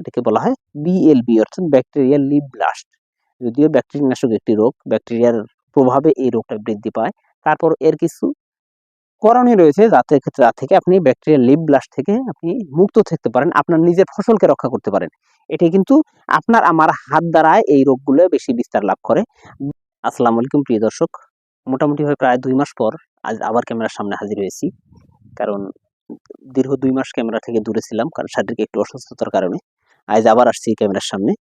এটাকে বলা হয় বিএলবি অর্থাৎ ব্যাকটেরিয়াল লিভ ব্লাস্ট যদিও ব্যাকটেরিয়া নাশক একটি রোগ ব্যাকটেরিয়ার প্রভাবে এই রোগটা বৃদ্ধি পায়। তারপর এর কিছু করণীয় রয়েছে যাতে ক্ষেত্রে, যা থেকে আপনি ব্যাকটেরিয়া লিভ ব্লাস্ট থেকে আপনি মুক্ত থাকতে পারেন, আপনার নিজের ফসলকে রক্ষা করতে পারেন। এটি কিন্তু আপনার, আমার হাত দ্বারায় এই রোগগুলো বেশি বিস্তার লাভ করে। আসসালামু আলাইকুম, প্রিয় দর্শক। মোটামুটি ভাবে প্রায় দুই মাস পর আজ আবার ক্যামেরার সামনে হাজির হয়েছি। কারণ দীর্ঘ দুই মাস ক্যামেরা থেকে দূরে ছিলাম, কারণ শারীরিক একটু অসুস্থতার কারণে। আজ আবার আসছি ক্যামেরার সামনে।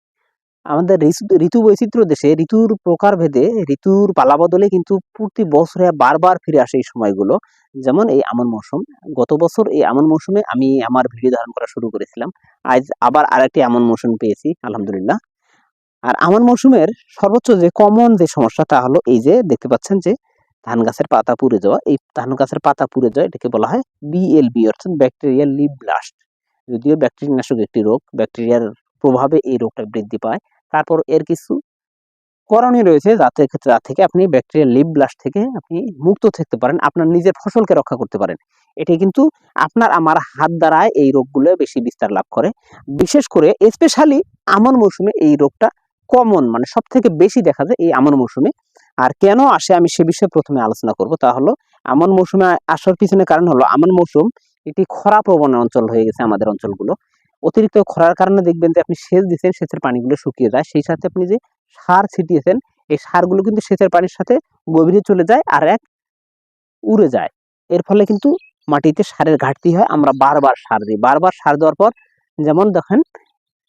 আমাদের ঋতু- বৈচিত্র্য দেশে ঋতুর প্রকার ভেদে ঋতুর পালা বদলে কিন্তু প্রতি বছরে বারবার ফিরে আসে এই সময়গুলো। যেমন এই আমন মৌসুম। গত বছর এই আমন মৌসুমে আমি আমার ভিডিও ধারণ করা শুরু করেছিলাম। আজ আবার আরেকটি আমন মৌসুম পেয়েছি, আলহামদুলিল্লাহ। আর আমন মৌসুমের সর্বোচ্চ যে কমন যে সমস্যা তা হলো এই যে, দেখতে পাচ্ছেন যে, ধান গাছের পাতা পুড়ে যাওয়া। এই ধান গাছের পাতা পুড়ে যাওয়া, এটাকে বলা হয় বিএলবি অর্থাৎ ব্যাকটেরিয়াল লিভ ব্লাস্ট যদিও ব্যাকটেরিয়া নাশক একটি রোগ ব্যাকটেরিয়ার প্রভাবে এই রোগটা বৃদ্ধি পায়। তারপর এর কিছু করণীয় রয়েছে যাতে ক্ষেত্রে থেকে আপনি ব্যাকটেরিয়াল লিভ ব্লাস্ট থেকে আপনি মুক্ত থাকতে পারেন, আপনার নিজের ফসলকে রক্ষা করতে পারেন। এটি কিন্তু আপনার আমার হাত দ্বারায় এই রোগগুলো বেশি বিস্তার লাভ করে। বিশেষ করে স্পেশালি আমন মৌসুমে এই রোগটা কমন মানে সব থেকে বেশি দেখা যায় এই আমন মৌসুমে। আর কেন আসে আমি সে বিষয়ে প্রথমে আলোচনা করব। তা হলো, আমন মৌসুমে আসার পিছনে কারণ হলো, আমন মৌসুম এটি খরা প্রবণ অঞ্চল হয়ে গেছে আমাদের অঞ্চলগুলো। অতিরিক্ত খরার কারণে দেখবেন যে আপনি সেচ দিচ্ছেন সেচের পানিগুলো শুকিয়ে যায়। সেই সাথে আপনি যে সার ছিটিয়েছেন, এই সারগুলো কিন্তু সেচের পানির সাথে গভীরে চলে যায় আর এক উড়ে যায়। এর ফলে কিন্তু মাটিতে সারের ঘাটতি হয়। আমরা বারবার সার দিই। বারবার সার দেওয়ার পর যেমন দেখেন,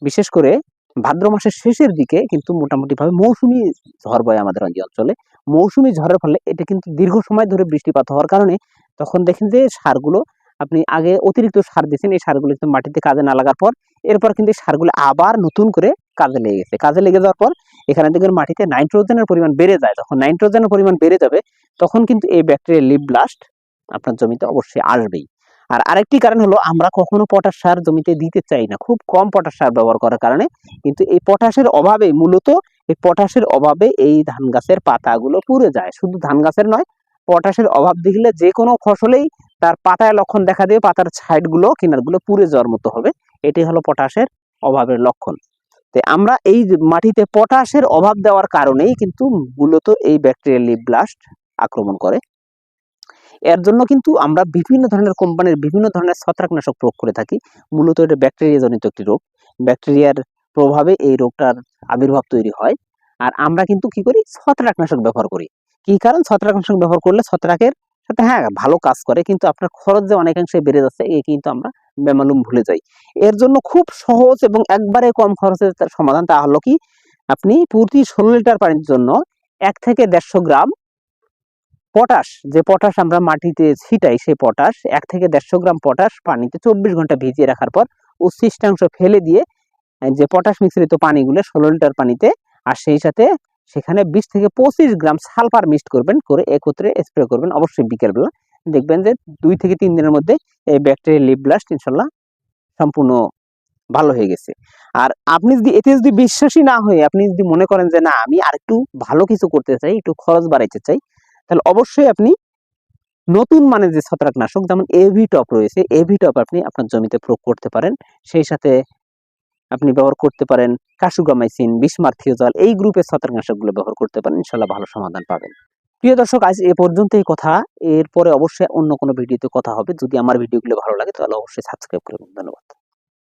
বিশেষ করে ভাদ্র মাসের শেষের দিকে কিন্তু মোটামুটিভাবে মৌসুমি ঝড় বয় আমাদের এই অঞ্চলে। মৌসুমি ঝড়ের ফলে এটা কিন্তু দীর্ঘ সময় ধরে বৃষ্টিপাত হওয়ার কারণে তখন দেখেন যে সারগুলো আপনি আগে অতিরিক্ত সার দিয়েছেন, এই সারগুলো কিন্তু মাটিতে কাজে না লাগার পর এরপর কিন্তু এই সারগুলো আবার নতুন করে কাজে লেগে গেছে। কাজে লেগে যাওয়ার পর এখানে দেখবেন মাটিতে নাইট্রোজেনের পরিমাণ বেড়ে যায়। যখন নাইট্রোজেনের পরিমাণ বেড়ে যাবে, তখন কিন্তু এই ব্যাকটেরিয়া লিভ ব্লাস্ট আপনার জমিতে অবশ্যই আসবেই। আর আরেকটি কারণ হলো, আমরা কখনো পটাশ সার জমিতে দিতে চাই না। খুব কম পটাশ সার ব্যবহার করার কারণে কিন্তু এই পটাশের অভাবে, মূলত এই পটাশের অভাবে এই ধান গাছের পাতাগুলো পুড়ে যায়। শুধু ধান গাছের নয়, পটাশের অভাব দেখলে যে কোনো ফসলেই তার পাতায় লক্ষণ দেখা দিয়ে পাতার সাইডগুলো কিনারগুলো পুড়ে যাওয়ার মতো হবে। এটি হলো পটাশের অভাবের লক্ষণ। তো আমরা এই মাটিতে পটাশের অভাব দেওয়ার কারণেই কিন্তু মূলত এই ব্যাকটেরিয়াল লিভ ব্লাস্ট আক্রমণ করে। এর জন্য কিন্তু আমরা বিভিন্ন ধরনের কোম্পানির বিভিন্ন ধরনের ছত্রাকনাশক প্রয়োগ করে থাকি। মূলত এটা ব্যাকটেরিয়া জনিত একটি রোগ। ব্যাকটেরিয়ার প্রভাবে এই রোগটার আবির্ভাব তৈরি হয়। আর আমরা কিন্তু কি করি? ছত্রাকনাশক ব্যবহার করি। কি কারণ? ছত্রাকনাশক ব্যবহার করলে ছত্রাকের সাথে হ্যাঁ ভালো কাজ করে, কিন্তু আপনার খরচ যে অনেকাংশে বেড়ে যাচ্ছে, এ কিন্তু আমরা বেমালুম ভুলে যাই। এর জন্য খুব সহজ এবং একবারে কম খরচের সমাধান তা হলো কি, আপনি প্রতি ষোলো লিটার পানির জন্য এক থেকে দেড়শো গ্রাম পটাশ, যে পটাশ আমরা মাটিতে ছিটাই সেই পটাশ, এক থেকে দেড়শো গ্রাম পটাশ পানিতে চব্বিশ ঘণ্টা ভিজিয়ে রাখার পর উচ্ছিষ্টাংশ ফেলে দিয়ে, যে পটাশ মিশ্রিত পানিগুলো ষোলো লিটার পানিতে আর সেই সাথে সেখানে বিশ থেকে পঁচিশ গ্রাম সালফার মিক্সড করবেন, করে একত্রে স্প্রে করবেন। অবশ্যই বিকেলবেলা। দেখবেন যে দুই থেকে তিন দিনের মধ্যে এই ব্যাকটেরিয়া লিপ ব্লাস্ট ইনশাল্লাহ সম্পূর্ণ ভালো হয়ে গেছে। আর আপনি যদি এতে যদি বিশ্বাসী না হয়ে, আপনি যদি মনে করেন যে না, আমি আর একটু ভালো কিছু করতে চাই, একটু খরচ বাড়াইতে চাই, তাহলে অবশ্যই আপনি নতুন মানে যে ছত্রাকনাশক, যেমন এভি টপ রয়েছে এভি টপ আপনি আপনার জমিতে প্রয়োগ করতে পারেন। সেই সাথে আপনি ব্যবহার করতে পারেন। কাসুগামাইসিন বিসমার্থিওজল এই গ্রুপের ছত্রাকনাশকগুলো ব্যবহার করতে পারেন। ইনশাল্লাহ ভালো সমাধান পাবেন। প্রিয় দর্শক, আজ এ পর্যন্তই কথা। এরপরে অবশ্যই অন্য কোনো ভিডিওতে কথা হবে। যদি আমার ভিডিওগুলো ভালো লাগে তাহলে অবশ্যই সাবস্ক্রাইব করবেন। ধন্যবাদ।